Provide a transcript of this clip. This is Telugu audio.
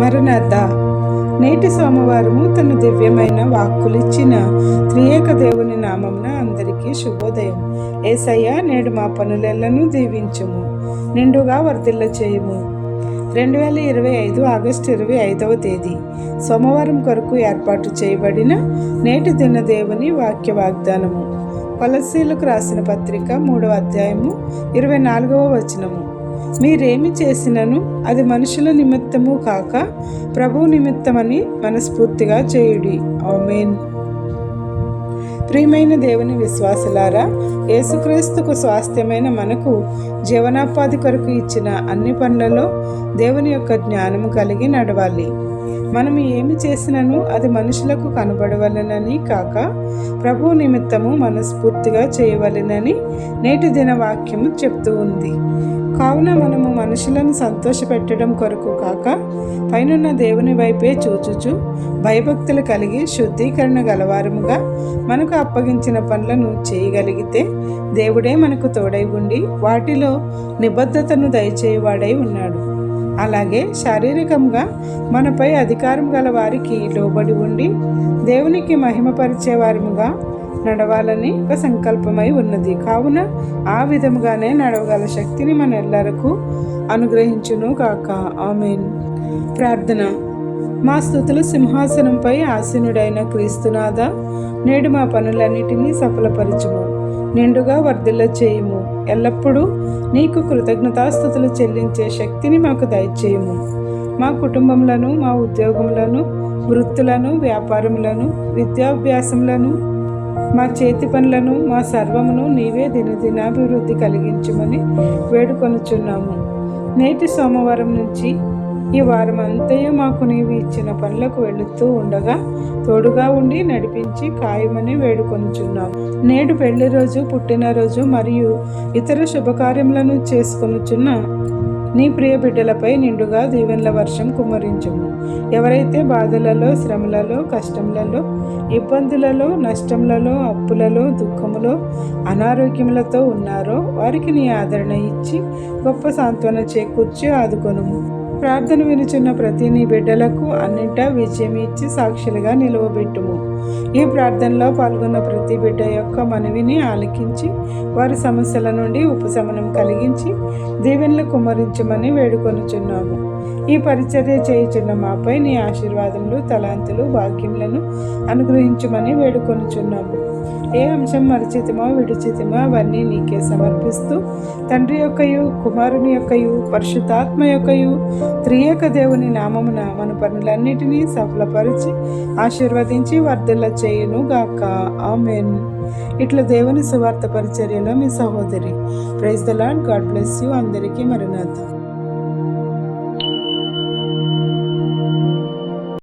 మరణత నేటి సోమవారము తన దివ్యమైన వాక్కులిచ్చిన త్రియేక దేవుని నామమున అందరికీ శుభోదయం. ఏసయ్య నేడు మా పనులెల్లను దీవించుము నిండుగా వర్ధిల్ల చేయుము రెండు వేల ఇరవై ఐదు ఆగస్టు ఇరవై ఐదవ తేదీ. సోమవారం కొరకు ఏర్పాటు చేయబడిన నేటి దిన దేవుని వాక్య వాగ్దానము కొలసీలకు రాసిన పత్రిక మూడవ అధ్యాయము ఇరవై నాలుగవ వచనము. మీరేమి చేసినను అది మనుషుల నిమిత్తము కాక ప్రభు నిమిత్తమని మనస్ఫూర్తిగా చేయుడి. ఆమెన్. ప్రియమైన దేవుని విశ్వాసులారా యేసుక్రీస్తుకు స్వాస్థ్యమైన మనకు జీవనోపాధి కొరకు ఇచ్చిన అన్ని పనులలో దేవుని యొక్క జ్ఞానము కలిగి నడవాలి. మనం ఏమి చేసినను అది మనుషులకు కనబడవలనని కాక ప్రభు నిమిత్తము మనస్ఫూర్తిగా చేయవలెనని నేటి దిన వాక్యము చెప్తూ ఉంది. కావున మనము మనుషులను సంతోషపెట్టడం కొరకు కాక పైనున్న దేవుని వైపే చూచుచు భయభక్తులు కలిగి శుద్ధీకరణ గలవారముగా మనకు అప్పగించిన పనులను చేయగలిగితే దేవుడే మనకు తోడై ఉండి వాటిలో నిబద్ధతను దయచేయవాడై ఉన్నాడు. అలాగే శారీరకంగా మనపై అధికారం గల వారికి లోబడి ఉండి దేవునికి మహిమపరిచే వారముగా నడవాలని ఒక సంకల్పమై ఉన్నది. కావున ఆ విధముగానే నడవగల శక్తిని మన ఎల్లరకు అనుగ్రహించును కాక ఆమెన్. ప్రార్థన. మా స్థుతుల సింహాసనంపై ఆసీనుడైన క్రీస్తునాథ నేడు మా పనులన్నిటినీ సఫలపరచుము. నిండుగా వర్ధిల్ల చేయుము. ఎల్లప్పుడూ నీకు కృతజ్ఞతాస్థుతులు చెల్లించే శక్తిని మాకు దయచేయము. మా కుటుంబములను మా ఉద్యోగములను వృత్తులను వ్యాపారములను విద్యాభ్యాసములను మా చేతి పనులను మా సర్వమును నీవే దినదినాభివృద్ధి కలిగించమని వేడుకొనుచున్నాము. నేటి సోమవారం నుంచి ఈ వారం అంతయు మాకు నీవు ఇచ్చిన పనులకు వెళుతూ ఉండగా తోడుగా ఉండి నడిపించి ఖాయమని వేడుకొనుచున్నాం నేడు పెళ్ళి రోజు పుట్టినరోజు మరియు ఇతర శుభకార్యములను చేసుకొనుచున్న నీ ప్రియ బిడ్డలపై నిండుగా దీవెనల వర్షం కుమ్మరించుము. ఎవరైతే బాధలలో శ్రమలలో కష్టములలో ఇబ్బందులలో నష్టములలో అప్పులలో దుఃఖములో అనారోగ్యములతో ఉన్నారో వారికి నీ ఆదరణ ఇచ్చి గొప్ప సాంత్వన చేకూర్చి ఆదుకొనుము. ప్రార్థన వినుచున్న ప్రతి నీ బిడ్డలకు అన్నింటా విజయం ఇచ్చి సాక్షులుగా నిలువబెట్టుము. ఈ ప్రార్థనలో పాల్గొన్న ప్రతి బిడ్డ యొక్క మనవిని ఆలకించి వారి సమస్యల నుండి ఉపశమనం కలిగించి దీవెనలు కుమ్మరించమని వేడుకొనుచున్నాము. ఈ పరిచర్య చేయుచున్న మాపై నీ ఆశీర్వాదములు తలాంతులు భాగ్యములను అనుగ్రహించమని వేడుకొనుచున్నాము. ఏ అంశం మరిచితమో విడిచితమో అవన్నీ నీకే సమర్పిస్తూ తండ్రి యొక్కయు కుమారుని యొక్కయు పరిశుద్ధాత్మ యొక్కయు త్రియేక దేవుని నామమున మన పనులన్నిటినీ సఫలపరిచి ఆశీర్వదించి వర్ధిల్ల చేయును గాక. ఆమెన్. ఇట్లా దేవుని సువార్త పరిచర్యలో మీ సహోదరి. Praise the lord god bless you. అందరికీ మరణార్థం